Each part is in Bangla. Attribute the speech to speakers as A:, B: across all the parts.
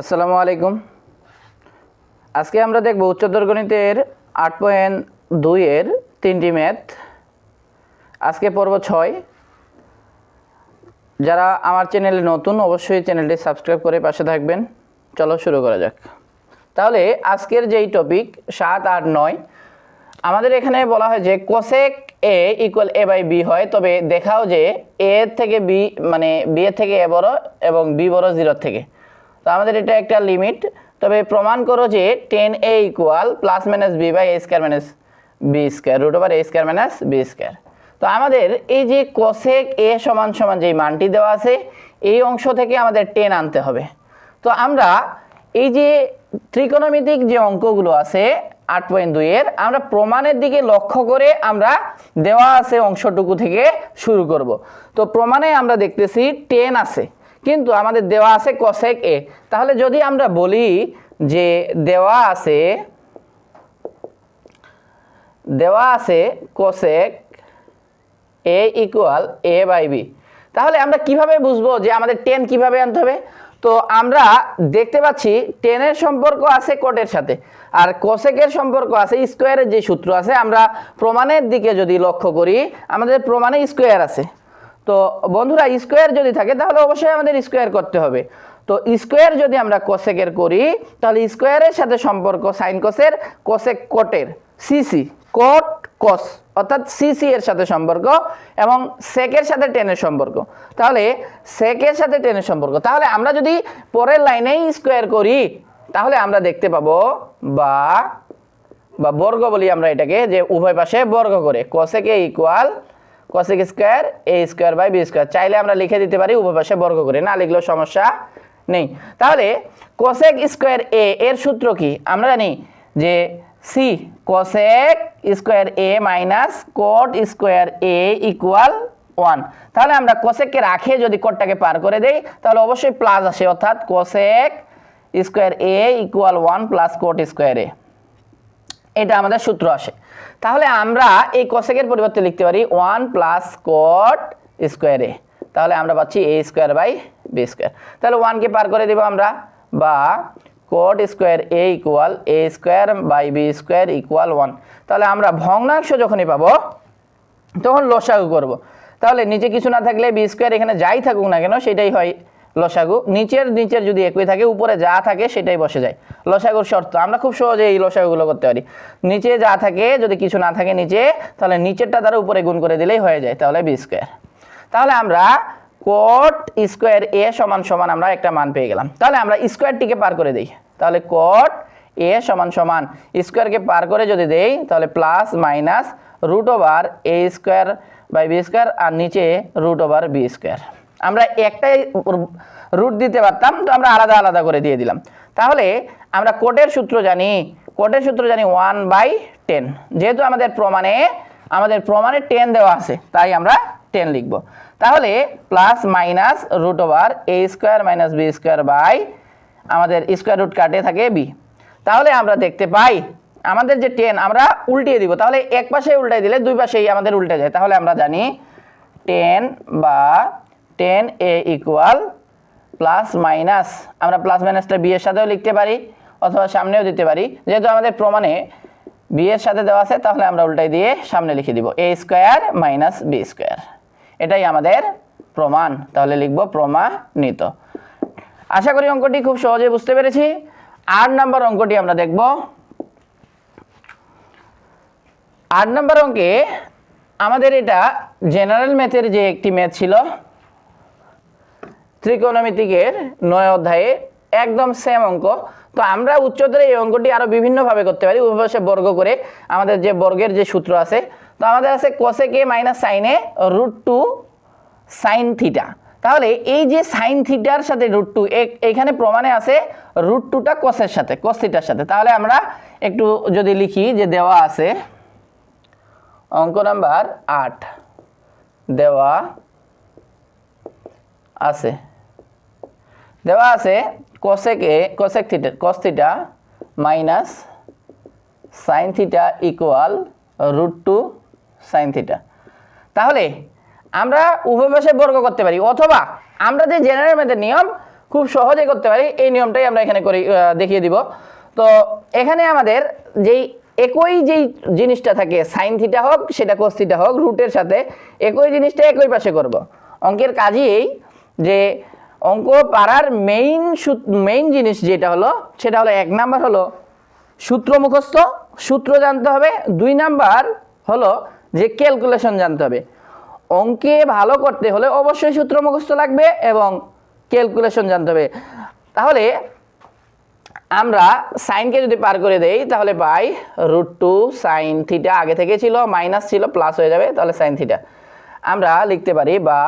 A: আসসালামু আলাইকুম। আজকে আমরা দেখব উচ্চতর গণিতের আট পয়েন্ট দুইয়ের তিনটি ম্যাথ। আজকে পর্ব ছয়। যারা আমার চ্যানেলে নতুন, অবশ্যই চ্যানেলটি সাবস্ক্রাইব করে পাশে থাকবেন। চলো শুরু করা যাক। তাহলে আজকের যেই টপিক সাত, আট, নয়, আমাদের এখানে বলা হয় যে cosec A equal A by B হয়। তবে দেখাও যে এ থেকে বি মানে বি থেকে এ বড় এবং বি বড় জিরোর থেকে। তো আমাদের এটা একটা লিমিট তবে প্রমাণ করো যে tan A equal plus minus B by A square minus B square root over A square minus B square তো আমাদের এই যে কোসেক এ সমান সমান যেই মানটি দেওয়া আছে, এই অংশ থেকে আমাদের টেন আনতে হবে। তো আমরা এই যে ত্রিকোণমিতিক যে অঙ্কগুলো আছে, আট পয়েন্ট দুইয়ের আমরা প্রমাণের দিকে লক্ষ্য করে আমরা দেওয়া আছে অংশটুকু থেকে শুরু করব। তো প্রমাণে আমরা দেখতেছি টেন আছে। কিন্তু আমাদের দেওয়া আছে কসেক এ তাহলে যদি আমরা বলি যে দেওয়া আছে দেওয়া আছে cosec A equal A by B তাহলে আমরা কীভাবে বুঝব যে আমাদের টেন কীভাবে আনতে হবে? তো আমরা দেখতে পাচ্ছি টেনের সম্পর্ক আছে কোটের সাথে, আর কোসেকের সম্পর্ক আছে স্কোয়ারের যে সূত্র আছে, আমরা প্রমাণের দিকে যদি লক্ষ্য করি, আমাদের প্রমাণে স্কোয়ার আছে। তো বন্ধুরা স্কোয়ার যদি থাকে, তাহলে অবশ্যই আমাদের স্কোয়ার করতে হবে। তো স্কোয়ার যদি আমরা কোসেকের করি, তাহলে স্কোয়ারের সাথে সম্পর্ক সাইন কোসের কোসেক কোটের সিসি কোট কস অর্থাৎ সিসি এর সাথে সম্পর্ক এবং সেকের সাথে টেনের সম্পর্ক। তাহলে সেকের সাথে টেনের সম্পর্ক। তাহলে আমরা যদি পরের লাইনেই স্কোয়ার করি, তাহলে আমরা দেখতে পাবো বা বা বর্গ বলি আমরা এটাকে, যে উভয় পাশে বর্গ করে। Cosec equal cosec square A square by B square চাইলে আমরা লিখে দিতে পারি, উভয় বর্গ করে। না লিখলেও সমস্যা নেই। তাহলে কোসেক স্কোয়ার এ এর সূত্র কি? আমরা জানি যে C cosec square A minus cot square A equal one তাহলে আমরা কোসেককে রাখে যদি কোটটাকে পার করে দেই, তাহলে অবশ্যই প্লাস আসে। অর্থাৎ cosec square A equal one plus cot square A এটা আমাদের সূত্র আসে। তাহলে আমরা এই কোসেকের পরিবর্তে লিখতে পারি ওয়ান প্লাস কোট স্কোয়ার তাহলে আমরা পাচ্ছি A square by B square তাহলে ওয়ানকে পার করে দেবো আমরা বা cot square A equal A square by B square equal one তাহলে আমরা ভগ্নাংশ যখনই পাবো, তখন লসাগু করব। তাহলে নিচে কিছু না থাকলে বি স্কোয়ার এখানে যাই থাকুক না কেন, সেটাই হয় লসাগু নিচের নিচের যদি একই থাকে, উপরে যা থাকে সেটাই বসে যায়। লসাগুর শর্ত, আমরা খুব সহজে এই লসাগুগুলো করতে পারি। নিচে যা থাকে, যদি কিছু না থাকে নিচে, তাহলে নিচেরটা দ্বারা উপরে গুণ করে দিলেই হয়ে যায়, তাহলে বি স্কোয়ার তাহলে আমরা কোট স্কোয়ার এ সমান সমান আমরা একটা মান পেয়ে গেলাম। তাহলে আমরা স্কোয়ারটিকে পার করে দিই। তাহলে কোট এ সমান সমান স্কোয়ারকে পার করে যদি দেই, তাহলে plus minus root over A square by B square আর নিচে রুট ওভার বি স্কোয়ার আমরা একটাই রুট দিতে পারতাম, তো আমরা আলাদা আলাদা করে দিয়ে দিলাম। তাহলে আমরা কোটের সূত্র জানি কোটের সূত্র জানি ওয়ান বাই টেন। যেহেতু আমাদের প্রমাণে আমাদের প্রমাণে টেন দেওয়া আছে, তাই আমরা টেন লিখব। তাহলে plus minus root over A square minus B square by আমাদের স্কোয়ার রুট কাটে থাকে বি। তাহলে আমরা দেখতে পাই, আমাদের যে টেন, আমরা উল্টিয়ে দিব। তাহলে এক পাশে উল্টাই দিলে দুই পাশেই আমাদের উল্টে যায়। তাহলে আমরা জানি টেন বা tan A equal plus minus, আমরা প্লাস মাইনাসটা বি এর সাথেও লিখতে পারি অথবা সামনেও দিতে পারি। যেহেতু আমাদের প্রমাণে বি এর সাথে দেওয়া আছে, তাহলে আমরা উল্টাই দিয়ে সামনে লিখে দিব, A square minus B square. এটাই আমাদের প্রমাণ, তাহলে লিখব প্রমাণিত। আশা করি অঙ্কটি খুব সহজে বুঝতে পেরেছি। আট নম্বর অঙ্কটি আমরা দেখব। আট নম্বর অঙ্কে আমাদের এটা জেনারেল ম্যাথের যে একটি ম্যাথ ছিল ত্রিকোণমিতিকের নয় অধ্যায়ে একদম সেম অঙ্ক। তো আমরা উচ্চতর এই অঙ্কটি আরও বিভিন্নভাবে করতে পারি উভয় বর্গ করে আমাদের যে বর্গের যে সূত্র আছে। তো আমাদের আছে কষে কোসেকে মাইনাস সাইনে রুট টু সাইন থিটা তাহলে এই যে সাইন থিটার সাথে রুট টু এখানে প্রমাণে আছে রুট টুটা কসের সাথে কস থিটার সাথে। তাহলে আমরা একটু যদি লিখি যে দেওয়া আছে অঙ্ক নাম্বার আট। দেওয়া আছে। দেওয়া আছে cosec A cosec theta cos theta minus sine theta equal root two sine theta তাহলে আমরা উভয় বর্গ করতে পারি, অথবা আমরা যে জেনারেল ম্যাথের নিয়ম খুব সহজে করতে পারি, এই নিয়মটাই আমরা এখানে করি দেখিয়ে দিব। তো এখানে আমাদের যেই একই যেই জিনিসটা থাকে সাইন থিটা হোক, সেটা কোস থিটা হোক রুটের সাথে একই জিনিসটা একই পাশে করব। অঙ্কের কাজই এই যে অঙ্ক পাড়ার মেইন মেইন জিনিস যেটা হলো, সেটা হলো এক নাম্বার হলো সূত্র মুখস্থ। সূত্র জানতে হবে। দুই নাম্বার হলো যে ক্যালকুলেশন জানতে হবে। অঙ্কে ভালো করতে হলে অবশ্যই সূত্র মুখস্থ লাগবে এবং ক্যালকুলেশন জানতে হবে। তাহলে আমরা সাইনকে যদি পার করে দেই, তাহলে পাই রুট টু সাইন থিটা আগে থেকে ছিল মাইনাস ছিল প্লাস হয়ে যাবে, তাহলে সাইন থিটা আমরা লিখতে পারি বা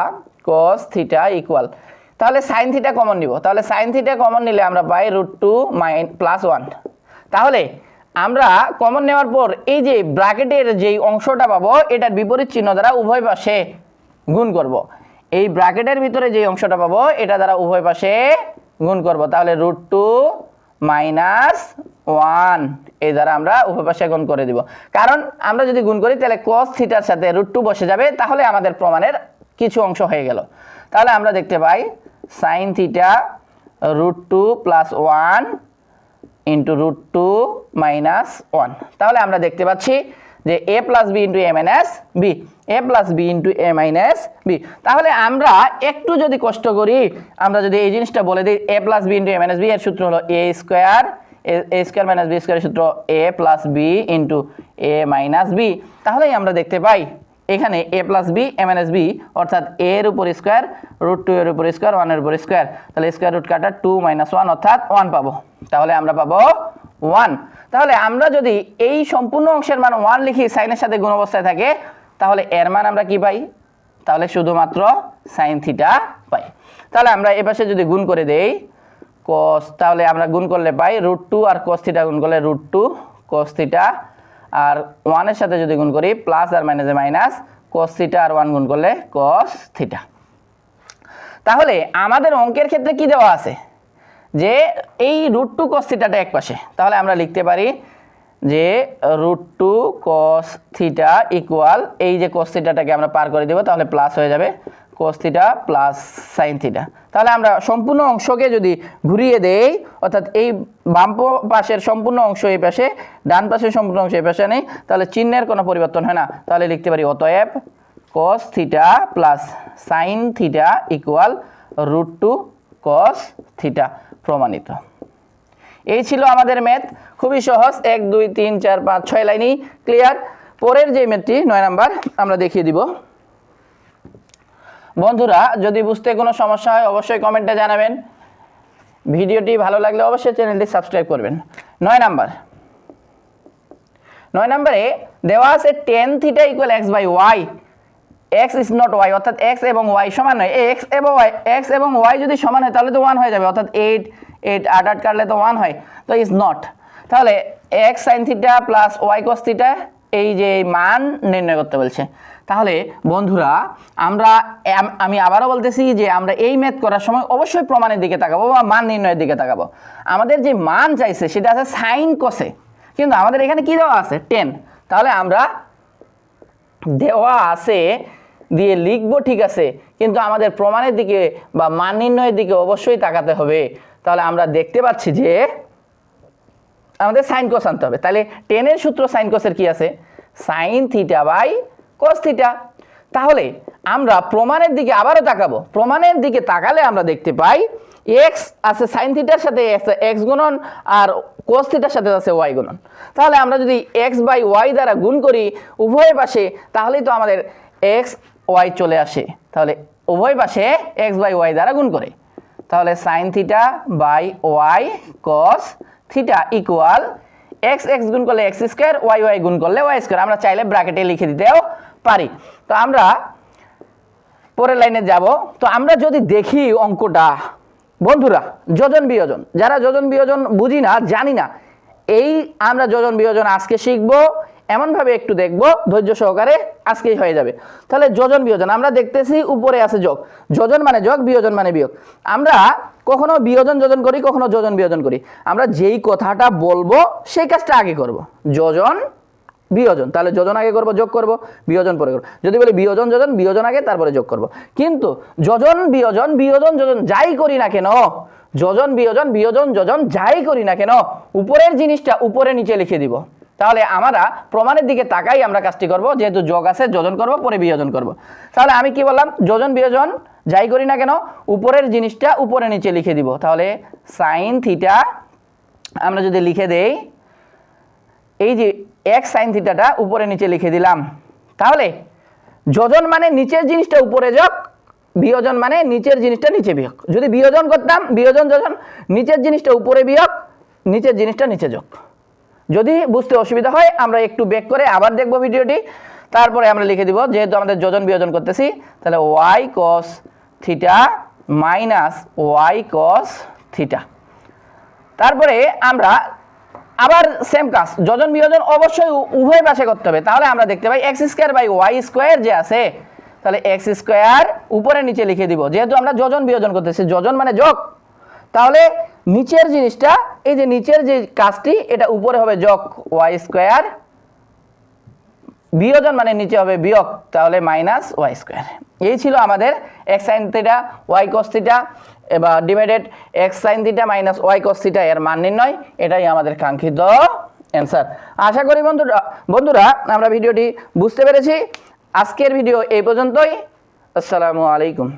A: কস থিটা ইকুয়াল তাহলে সাইন থিটা কমন নিব। তাহলে সাইন থিটা কমন নিলে আমরা পাই root two minus plus one তাহলে আমরা কমন নেওয়ার পর এই যে ব্র্যাকেটের যেই অংশটা পাবো, এটার বিপরীত চিহ্ন দ্বারা উভয় পাশে গুণ করব। এই ব্র্যাকেটের ভিতরে যে অংশটা পাবো, এটা দ্বারা উভয় পাশে গুণ করব। তাহলে রুট টু মাইনাস ওয়ান এই দ্বারা আমরা উভয় পাশে গুণ করে দিব। কারণ আমরা যদি গুণ করি, তাহলে কস থিটার সাথে রুট টু বসে যাবে। তাহলে আমাদের প্রমাণের কিছু অংশ হয়ে গেল। তাহলে আমরা দেখতে পাই sine theta root two plus one into root two minus one তাহলে আমরা দেখতে পাচ্ছি যে A plus B into A minus B A plus B into A minus B তাহলে আমরা একটু যদি কষ্ট করি, আমরা যদি এই জিনিসটা বলে দিই A plus B into A minus B এর সূত্র হলো A square A square minus B স্কোয়ারের সূত্র A plus B into A minus B তাহলেই আমরা দেখতে পাই এখানে A plus B M N S B অর্থাৎ এর উপর স্কোয়ার রুট টু এর উপর স্কোয়ার ওয়ানের উপর স্কোয়ার তাহলে স্কোয়ার রুট কাটা টু মাইনাস ওয়ান অর্থাৎ ওয়ান পাবো। তাহলে আমরা পাবো ওয়ান তাহলে আমরা যদি এই সম্পূর্ণ অংশের মান ওয়ান লিখি সাইনের সাথে গুণ অবস্থায় থাকে, তাহলে এর মান আমরা কি পাই? তাহলে শুধুমাত্র সাইন থিটা পাই। তাহলে আমরা এ পাশে যদি গুণ করে দেই কস তাহলে আমরা গুণ করলে পাই রুট টু আর কস থিটা গুণ করলে রুট টু কস থিটা আর ওয়ানের সাথে যদি গুণ করি প্লাস আর মাইনাসে মাইনাস কস থিটা আর ওয়ান গুণ করলে কস থিটা তাহলে আমাদের অঙ্কের ক্ষেত্রে কি দেওয়া আছে? যে এই রুট টু কস থিটাটা এক পাশে। তাহলে আমরা লিখতে পারি যে root two cos theta equal এই যে কস থিটাটাকে আমরা পার করে দেব, তাহলে প্লাস হয়ে যাবে cos theta plus sine theta তাহলে আমরা সম্পূর্ণ অংশকে যদি ঘুরিয়ে দেই, অর্থাৎ এই বাম পাশের সম্পূর্ণ অংশ এই পাশে, ডান পাশের সম্পূর্ণ অংশ এই পাশে নেই, তাহলে চিহ্নের কোনো পরিবর্তন হয় না। তাহলে লিখতে পারি অতএব cos theta plus sine theta equal root two cos theta প্রমাণিত। এই ছিল আমাদের ম্যাথ খুবই সহজ। এক, দুই, তিন, চার, পাঁচ, ছয় লাইনই ক্লিয়ার পরের যে ম্যাথটি নয় নাম্বার, আমরা দেখিয়ে দিব। বন্ধুরা, যদি বুঝতে কোনো সমস্যা হয়, অবশ্যই কমেন্টে জানাবেন। ভিডিওটি ভালো লাগলে অবশ্যই চ্যানেলটি সাবস্ক্রাইব করবেন। নয় নাম্বার। নয় নম্বরে, দেওয়া আছে tan theta equal X by Y X is not Y অর্থাৎ এক্স এবং ওয়াই সমান নয়। এক্স এবং ওয়াই এক্স এবং ওয়াই যদি সমান হয়, তাহলে তো ওয়ান হয়ে যাবে। অর্থাৎ এইট এইট আট আট কাটলে তো ওয়ান হয়। তো ইজ নট তাহলে X sine theta plus Y cos theta এই যে মান নির্ণয় করতে বলছে। তাহলে বন্ধুরা, আমরা আমি আবারও বলতেছি যে আমরা এই ম্যাথ করার সময় অবশ্যই প্রমাণের দিকে তাকাবো বা মান নির্ণয়ের দিকে তাকাবো। আমাদের যে মান চাইছে, সেটা আছে সাইন কসে কিন্তু আমাদের এখানে কি দেওয়া আছে? টেন তাহলে আমরা দেওয়া আছে, দিয়ে লিখব ঠিক আছে, কিন্তু আমাদের প্রমাণের দিকে বা মান নির্ণয়ের দিকে অবশ্যই তাকাতে হবে। তাহলে আমরা দেখতে পাচ্ছি যে আমাদের সাইন কোস আনতে হবে। তাহলে টেনের সূত্র সাইন কোসের কি আছে? Sine theta by cos theta তাহলে আমরা প্রমাণের দিকে আবারও তাকাবো। প্রমাণের দিকে তাকালে আমরা দেখতে পাই এক্স আছে সাইন থিটার সাথে এক্স গুণন আর কোস সাথে আছে ওয়াই গুণন। তাহলে আমরা যদি এক্স বাই ওয়াই দ্বারা গুণ করি উভয় পাশে, তাহলেই তো আমাদের এক্স ওয়াই চলে আসে। তাহলে উভয় পাশে এক্স বাই ওয়াই দ্বারা গুণ করে। তাহলে sine theta by Y cos theta equal X X গুণ করলে এক্স স্কোয়ার ওয়াই ওয়াই গুণ করলে ওয়াই স্কোয়ার আমরা চাইলে ব্র্যাকেটে লিখে দিতেও পারি। তো আমরা পরের লাইনে যাব। তো আমরা যদি দেখি অঙ্কটা, বন্ধুরা, যোজন বিয়োজন। যারা যোজন বিয়োজন বুঝি না, জানি না, এই আমরা যোজন বিয়োজন আজকে শিখব, এমনভাবে একটু দেখব, ধৈর্য সহকারে আজকেই হয়ে যাবে। তাহলে যোজন বিয়োজন, আমরা দেখতেছি উপরে আছে যোগ। যোজন মানে যোগ, বিয়োজন মানে বিয়োগ। আমরা কখনো বিয়োজন যোজন করি, কখনো যোজন বিয়োজন করি। আমরা যেই কথাটা বলব, সেই কাজটা আগে করব। যোজন বিয়োজন, তাহলে যোজন আগে করব, যোগ করব, বিয়োজন পরে করব। যদি বলি বিয়োজন, যোজন, বিয়োজন আগে, তারপরে যোগ করব। কিন্তু যোজন, বিয়োজন বিয়োজন, যোজন যাই করি না কেন, যোজন, বিয়োজন বিয়োজন, যোজন যাই করি না কেন, উপরের জিনিসটা উপরে নিচে লিখে দিব। তাহলে আমরা প্রমাণের দিকে তাকাই আমরা কাজটি করব, যেহেতু যোগ আছে, যোজন করব, পরে বিয়োজন করব। তাহলে আমি কি বললাম? যোজন, বিয়োজন যাই করি না কেন, উপরের জিনিসটা উপরে নিচে লিখে দিব। তাহলে সাইন থিটা আমরা যদি লিখে দেই, এই যে এক সাইন থিটাটা উপরে নিচে লিখে দিলাম। তাহলে, যোজন মানে নিচের জিনিসটা উপরে যোগ, বিয়োজন মানে নিচের জিনিসটা নিচে বিয়োগ। যদি বিয়োজন করতাম, বিয়োজন যোজন, নিচের জিনিসটা উপরে বিয়োগ, নিচের জিনিসটা নিচে যোগ। যদি বুঝতে অসুবিধা হয়, আমরা একটু বেক করে আবার দেখব ভিডিওটি। তারপরে আমরা লিখে দিব, যেহেতু আমাদের যোজন বিয়োজন করতেছি, তাহলে Y cos theta minus Y cos theta তারপরে আমরা আবার সেম কাজ যোজন বিয়োজন অবশ্যই উভয় পাশে করতে হবে। তাহলে আমরা দেখতে পাই X square by Y square যে আছে, তাহলে এক্স স্কোয়ার উপরে নিচে লিখে দিব। যেহেতু আমরা যোজন বিয়োজন করতেছি, যোজন মানে যোগ। তাহলে নিচের জিনিসটা, এই যে নিচের যে কাজটি, এটা উপরে হবে যোগ ওয়াই স্কোয়ার বিয়োজন মানে নিচে হবে বিয়োগ, তাহলে মাইনাস ওয়াই স্কোয়ার এই ছিল আমাদের X sine theta Y cos theta এবার divided X sine theta minus Y cos theta এর মান নির্ণয়, এটাই আমাদের কাঙ্ক্ষিত অ্যান্সার আশা করি বন্ধুরা বন্ধুরা, আমরা ভিডিওটি বুঝতে পেরেছি। আজকের ভিডিও এই পর্যন্তই। আসসালামু আলাইকুম।